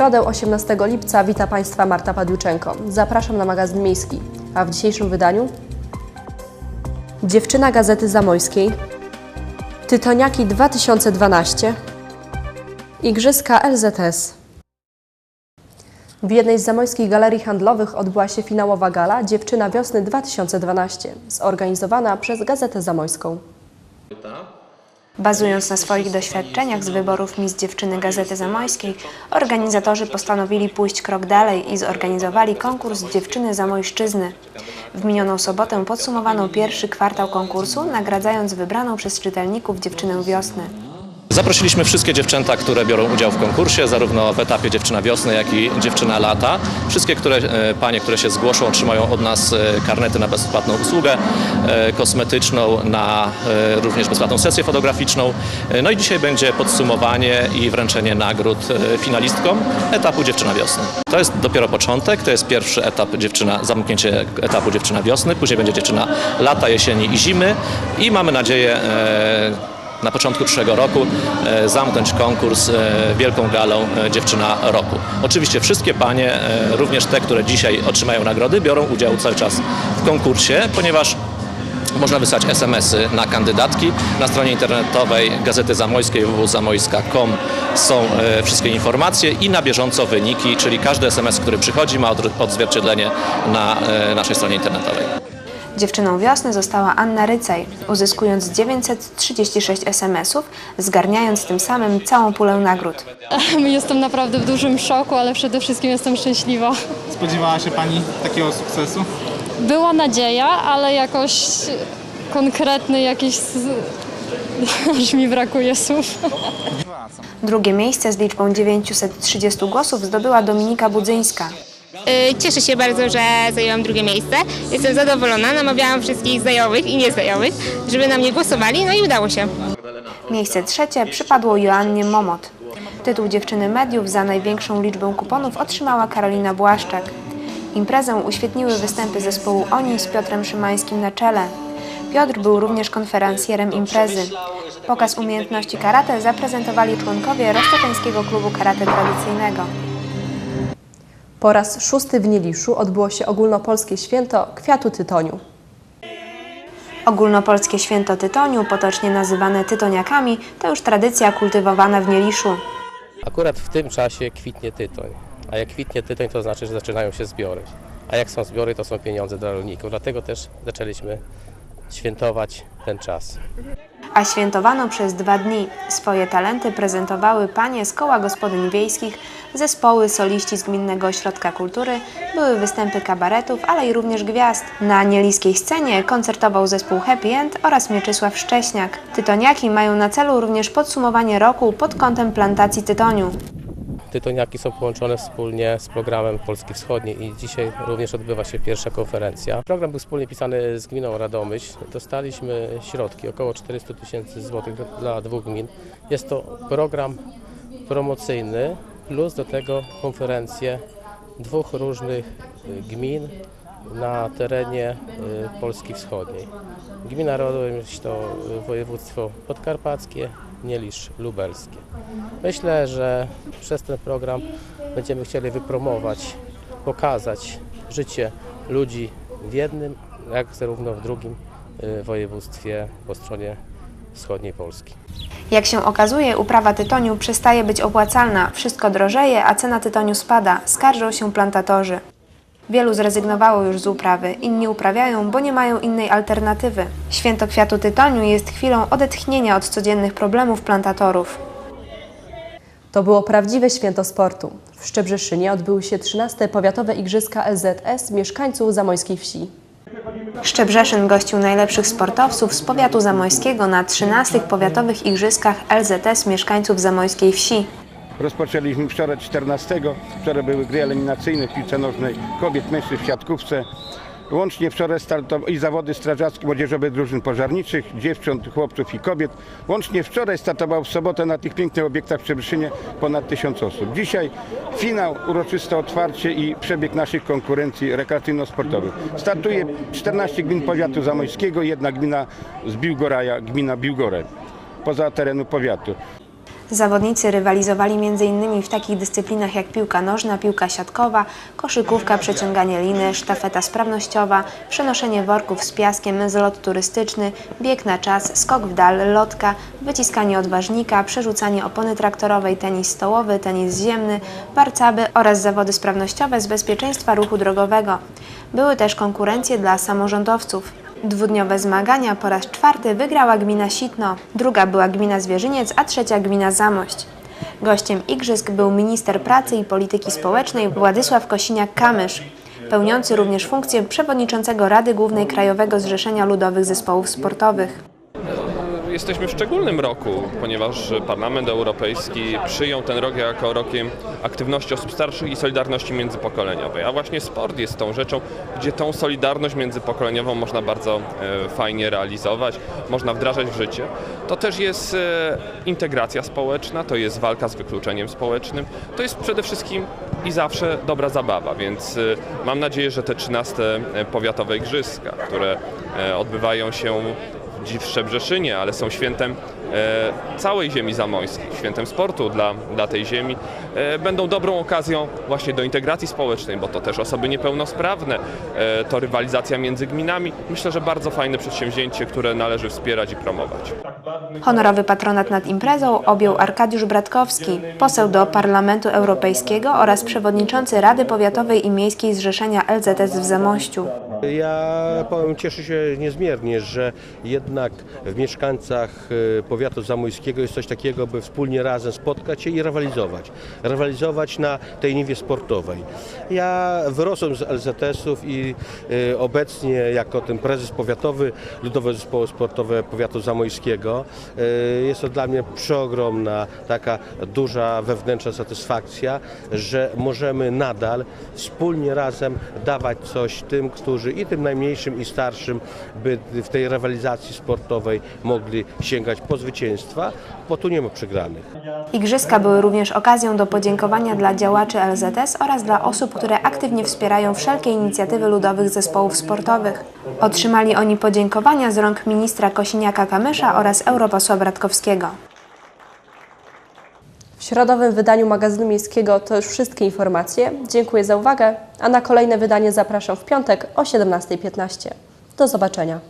środę 18 lipca wita Państwa Marta Padjuczenko. Zapraszam na magazyn miejski. A w dzisiejszym wydaniu Dziewczyna Gazety Zamojskiej Tytoniaki 2012 Igrzyska LZS W jednej z zamojskich galerii handlowych odbyła się finałowa gala Dziewczyna Wiosny 2012 zorganizowana przez Gazetę Zamojską. Bazując na swoich doświadczeniach z wyborów Miss Dziewczyny Gazety Zamojskiej, organizatorzy postanowili pójść krok dalej i zorganizowali konkurs Dziewczyny Zamojszczyzny. W minioną sobotę podsumowano pierwszy kwartał konkursu, nagradzając wybraną przez czytelników Dziewczynę Wiosny. Zaprosiliśmy wszystkie dziewczęta, które biorą udział w konkursie, zarówno w etapie dziewczyna wiosny, jak i dziewczyna lata. Wszystkie które, e, panie, które się zgłoszą, otrzymają od nas e, karnety na bezpłatną usługę e, kosmetyczną, na również bezpłatną sesję fotograficzną. No i dzisiaj będzie podsumowanie i wręczenie nagród finalistkom etapu dziewczyna wiosny. To jest dopiero początek, to jest pierwszy etap dziewczyna, zamknięcie etapu dziewczyna wiosny, później będzie dziewczyna lata, jesieni i zimy i mamy nadzieję na początku przyszłego roku e, zamknąć konkurs e, wielką galą e, Dziewczyna Roku. Oczywiście wszystkie panie, również te, które dzisiaj otrzymają nagrody, biorą udział cały czas w konkursie, ponieważ można wysłać SMS-y na kandydatki. Na stronie internetowej Gazety Zamojskiej www.zamojska.com są wszystkie informacje i na bieżąco wyniki, czyli każdy SMS, który przychodzi ma odzwierciedlenie na naszej stronie internetowej. Dziewczyną Wiosny została Anna Rycaj, uzyskując 936 SMS-ów, zgarniając tym samym całą pulę nagród. Jestem naprawdę w dużym szoku, ale przede wszystkim jestem szczęśliwa. Spodziewała się Pani takiego sukcesu? Była nadzieja, ale jakoś konkretny jakiś... Aż mi brakuje słów. Drugie miejsce z liczbą 930 głosów zdobyła Dominika Budzyńska. Y, Cieszę się bardzo, że zajęłam drugie miejsce. Jestem zadowolona. Namawiałam wszystkich znajomych i nieznajomych, żeby na mnie głosowali, no i udało się. Miejsce trzecie przypadło Joannie Momot. Tytuł dziewczyny mediów za największą liczbę kuponów otrzymała Karolina Błaszczak. Imprezę uświetniły występy zespołu Oni z Piotrem Szymańskim na czele. Piotr był również konferencjerem imprezy. Pokaz umiejętności karate zaprezentowali członkowie Roztoteńskiego Klubu Karate Tradycyjnego. Po raz szósty w Nieliszu odbyło się ogólnopolskie święto Kwiatu Tytoniu. Ogólnopolskie Święto Tytoniu, potocznie nazywane tytoniakami, to już tradycja kultywowana w Nieliszu. Akurat w tym czasie kwitnie tytoń. A jak kwitnie tytoń, to znaczy, że zaczynają się zbiory. A jak są zbiory, to są pieniądze dla rolników. Dlatego też zaczęliśmy świętować ten czas. A świętowano przez dwa dni. Swoje talenty prezentowały panie z koła gospodyń wiejskich, zespoły soliści z Gminnego Ośrodka Kultury, były występy kabaretów, ale i również gwiazd. Na nieliskiej scenie koncertował zespół Happy End oraz Mieczysław Szcześniak. Tytoniaki mają na celu również podsumowanie roku pod kątem plantacji tytoniu. Tytoniaki są połączone wspólnie z programem Polski Wschodniej i dzisiaj również odbywa się pierwsza konferencja. Program był wspólnie pisany z gminą Radomyśl. Dostaliśmy środki, około 400 tysięcy złotych dla- dwóch gmin. Jest to program promocyjny plus do tego konferencje dwóch różnych gmin na terenie y, Polski Wschodniej. Gmina Radomyśl to województwo podkarpackie, Nielisz lubelskie. Myślę, że przez ten program będziemy chcieli wypromować, pokazać życie ludzi w jednym, jak zarówno w drugim y, województwie po stronie wschodniej Polski. Jak się okazuje, uprawa tytoniu przestaje być opłacalna, wszystko drożeje, a cena tytoniu spada, skarżą się plantatorzy. Wielu zrezygnowało już z uprawy, inni uprawiają, bo nie mają innej alternatywy. Święto kwiatu tytoniu jest chwilą odetchnienia od codziennych problemów plantatorów. To było prawdziwe święto sportu. W Szczebrzeszynie odbyły się 13. Powiatowe Igrzyska LZS mieszkańców Zamojskiej Wsi. Szczebrzeszyn gościł najlepszych sportowców z powiatu zamojskiego na 13 powiatowych igrzyskach LZS mieszkańców zamojskiej wsi. Rozpoczęliśmy wczoraj 14. Wczoraj były gry eliminacyjne w piłce nożnej kobiet, mężczyzn w siatkówce. Łącznie wczoraj startowały i zawody strażackie młodzieżowe drużyn pożarniczych, dziewcząt, chłopców i kobiet. Łącznie wczoraj startował w sobotę na tych pięknych obiektach w Przemyszynie ponad tysiąc osób. Dzisiaj finał, uroczyste otwarcie i przebieg naszych konkurencji rekreacyjno-sportowych. Startuje 14 gmin powiatu zamojskiego, jedna gmina z Biłgoraja, gmina Biłgoraj, poza terenu powiatu. Zawodnicy rywalizowali m.in. w takich dyscyplinach jak piłka nożna, piłka siatkowa, koszykówka, przeciąganie liny, sztafeta sprawnościowa, przenoszenie worków z piaskiem, zlot turystyczny, bieg na czas, skok w dal, lotka, wyciskanie odważnika, przerzucanie opony traktorowej, tenis stołowy, tenis ziemny, warcaby oraz zawody sprawnościowe z bezpieczeństwa ruchu drogowego. Były też konkurencje dla samorządowców. Dwudniowe zmagania po raz czwarty wygrała gmina Sitno, druga była gmina Zwierzyniec, a trzecia gmina Zamość. Gościem igrzysk był minister pracy i polityki społecznej Władysław Kosiniak-Kamysz, pełniący również funkcję przewodniczącego Rady Głównej Krajowego Zrzeszenia Ludowych Zespołów Sportowych. Jesteśmy w szczególnym roku, ponieważ Parlament Europejski przyjął ten rok jako rokiem aktywności osób starszych i solidarności międzypokoleniowej. A właśnie sport jest tą rzeczą, gdzie tą solidarność międzypokoleniową można bardzo e, fajnie realizować, można wdrażać w życie. To też jest e, integracja społeczna, to jest walka z wykluczeniem społecznym, to jest przede wszystkim i zawsze dobra zabawa, więc e, mam nadzieję, że te 13 powiatowe igrzyska, które odbywają się w Szczebrzeszynie, ale są świętem e, całej ziemi zamojskiej, świętem sportu dla, dla tej ziemi, e, będą dobrą okazją właśnie do integracji społecznej, bo to też osoby niepełnosprawne, e, to rywalizacja między gminami. Myślę, że bardzo fajne przedsięwzięcie, które należy wspierać i promować. Honorowy patronat nad imprezą objął Arkadiusz Bratkowski, poseł do Parlamentu Europejskiego oraz przewodniczący Rady Powiatowej i Miejskiej Zrzeszenia LZS w Zamościu. Ja powiem, cieszę się niezmiernie, że jednak w mieszkańcach y, powiatu zamojskiego jest coś takiego, by wspólnie razem spotkać się i rywalizować. Rywalizować na tej niwie sportowej. Ja wyrosłem z LZS-ów i y, obecnie jako ten prezes powiatowy Ludowe Zespoły Sportowe Powiatu Zamojskiego y, jest to dla mnie przeogromna, taka duża wewnętrzna satysfakcja, że możemy nadal wspólnie razem dawać coś tym, którzy i tym najmniejszym i starszym, by w tej rywalizacji sportowej mogli sięgać po zwycięstwa, bo tu nie ma przegranych. Igrzyska były również okazją do podziękowania dla działaczy LZS oraz dla osób, które aktywnie wspierają wszelkie inicjatywy ludowych zespołów sportowych. Otrzymali oni podziękowania z rąk ministra Kosiniaka-Kamysza oraz europosła Bratkowskiego. Środowym wydaniu magazynu miejskiego to już wszystkie informacje. Dziękuję za uwagę, a na kolejne wydanie zapraszam w piątek o 17.15. Do zobaczenia.